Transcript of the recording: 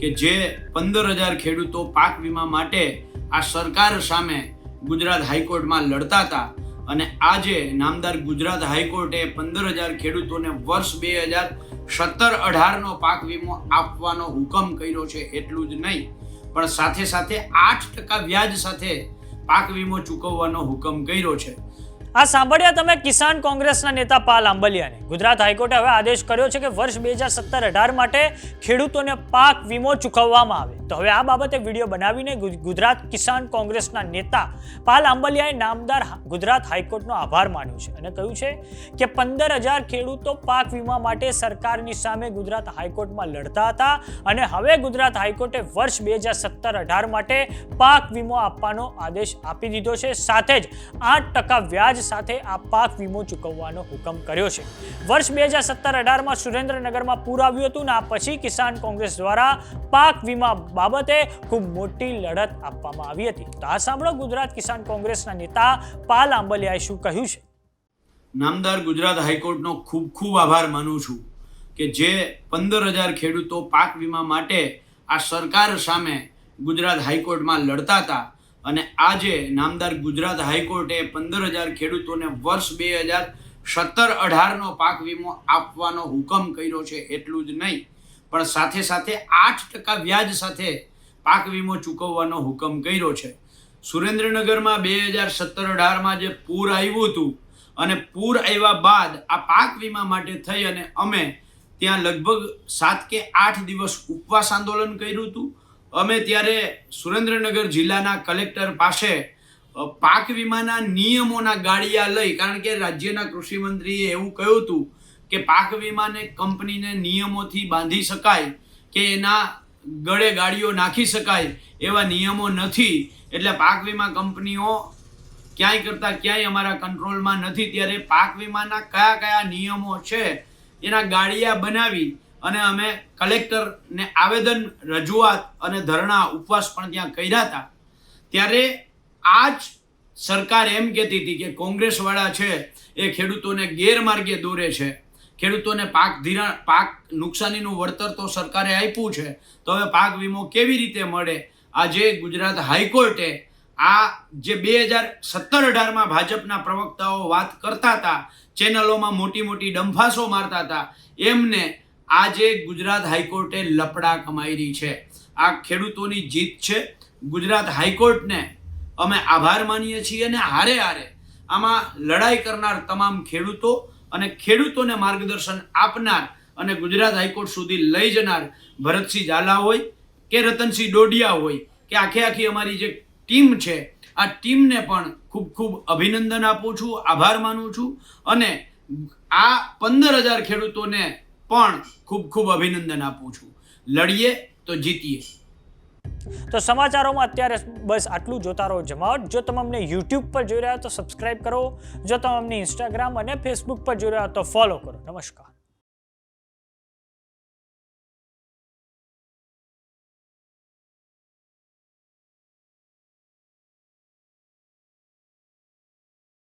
કે જે પંદર હજાર ખેડૂતો પાક વીમા માટે આ સરકાર સામે ગુજરાત હાઈકોર્ટમાં લડતા હતા અને આજે નામદાર ગુજરાત હાઈકોર્ટે પંદર હજાર ખેડૂતોને વર્ષ બે હજાર સત્તર અઢારનો પાક વીમો આપવાનો હુકમ કર્યો છે એટલું જ નહીં, પણ સાથે સાથે આઠ ટકા વ્યાજ સાથે પાક વીમો ચૂકવવાનો હુકમ કર્યો છે. આ સાંભળ્યા તમે કિસાન કોંગ્રેસના નેતા પાલ આંબલિયાને. ગુજરાત હાઈકોર્ટે હવે આદેશ કર્યો છે કે વર્ષ બે હજાર સત્તર અઢાર માટે ખેડૂતોને પાક વીમો ચૂકવવામાં આવે. તો હવે આ બાબતે વીડિયો બનાવીને ગુજરાત કિસાન કોંગ્રેસના નેતા પાલ આંબલિયાએ નામદાર ગુજરાત હાઈકોર્ટનો આભાર માન્યો છે અને કહ્યું છે કે પંદર હજાર ખેડૂતો પાક વીમા માટે સરકારની સામે ગુજરાત હાઈકોર્ટમાં લડતા હતા અને હવે ગુજરાત હાઈકોર્ટે વર્ષ બે હજાર સત્તર અઢાર માટે પાક વીમો આપવાનો આદેશ આપી દીધો છે. સાથે જ આઠ ટકા વ્યાજ સાથે આ પાક વીમો ચૂકવવાનો હુકમ કર્યો છે. વર્ષ બે હજાર સત્તર અઢારમાં સુરેન્દ્રનગરમાં પૂર આવ્યું હતું ને આ પછી કિસાન કોંગ્રેસ દ્વારા પાક વીમા બાબતે ખૂબ મોટી લડત આપવામાં આવી હતી. તો આ સાંભળો ગુજરાત કિસાન કોંગ્રેસના નેતા પાલ આંબલિયાએ શું કહ્યું છે. નામદાર ગુજરાત હાઈકોર્ટનો ખૂબ ખૂબ આભાર માનું છું કે જે પંદર હજાર ખેડૂતો પાક વીમા માટે આ સરકાર સામે ગુજરાત હાઈકોર્ટમાં લડતા હતા. અને આજે નામદાર ગુજરાત હાઈકોર્ટે પંદર હજાર ખેડૂતોને વર્ષ બે હજાર સત્તર અઢારનો પાક વીમો આપવાનો હુકમ કર્યો છે એટલું જ નહીં, પણ સાથે સાથે આઠ ટકા વ્યાજ સાથે પાક વીમો ચૂકવવાનો હુકમ કર્યો છે. સુરેન્દ્રનગરમાં બે હજાર સત્તર અઢારમાં જે પૂર આવ્યું હતું અને પૂર આવ્યા બાદ આ પાક વીમા માટે થઈ અને અમે ત્યાં લગભગ સાત કે આઠ દિવસ ઉપવાસ આંદોલન કર્યું હતું. અમે ત્યારે સુરેન્દ્રનગર જિલ્લાના કલેક્ટર પાસે પાક વીમાના નિયમોના ગાડિયા લઈ, કારણ કે રાજ્યના કૃષિ મંત્રીએ એવું કહ્યું હતું કે પાક વીમાને કંપનીને નિયમોથી બાંધી શકાય કે એના ગળે ગાડીઓ નાખી શકાય એવા નિયમો નથી. એટલે પાક વીમા કંપનીઓ ક્યાંય કરતાં ક્યાંય અમારા કંટ્રોલમાં નથી. ત્યારે પાક વીમાના કયા કયા નિયમો છે એના ગાડિયા બનાવી અને અમે કલેક્ટરને આવેદન, રજૂઆત અને ધરણા, ઉપવાસ પણ ત્યાં કર્યા હતા. ત્યારે આ જ સરકાર એમ કહેતી હતી કે કોંગ્રેસવાળા છે, એ ખેડૂતોને ગેરમાર્ગે દોરે છે. ખેડૂતોને પાક ધિરાણ પાક નુકસાનીનું વળતર તો સરકારે આપ્યું છે. તો હવે પાક વીમો કેવી રીતે મળે? આજે ગુજરાત હાઈકોર્ટે આ જે બે હજાર સત્તર અઢારમાં ભાજપના પ્રવક્તાઓ વાત કરતા હતા, ચેનલોમાં મોટી મોટી ડંફાસો મારતા હતા, એમને આજે ગુજરાત હાઈકોર્ટે લપડા કમાઈ છે. આ ખેડૂતોની જીત છે. ગુજરાત હાઈકોર્ટને અમે આભાર માનીએ છીએ અને હારે હારે આમાં લડાઈ કરનાર તમામ ખેડૂતો અને ખેડૂતોને માર્ગદર્શન આપનાર અને ગુજરાત હાઈકોર્ટ સુધી લઈ જનાર ભરતસિંહ ઝાલા હોય કે રતનસિંહ ડોડિયા હોય કે આખે આખી અમારી જે ટીમ છે, આ ટીમને પણ ખૂબ ખૂબ અભિનંદન આપું છું, આભાર માનું છું અને આ પંદર હજાર ખેડૂતોને પણ ખૂબ ખૂબ અભિનંદન આપું છું. લડીએ તો જીતીએ. તો સમાચારોમાં અત્યારે બસ આટલું જોતા રહો જમાવટ. જો તમે અમને યુટ્યુબ પર જોઈ રહ્યા તો સબસ્ક્રાઇબ કરો. જો તમે અમને ઇન્સ્ટાગ્રામ અને ફેસબુક પર જોઈ રહ્યા તો ફોલો કરો. નમસ્કાર.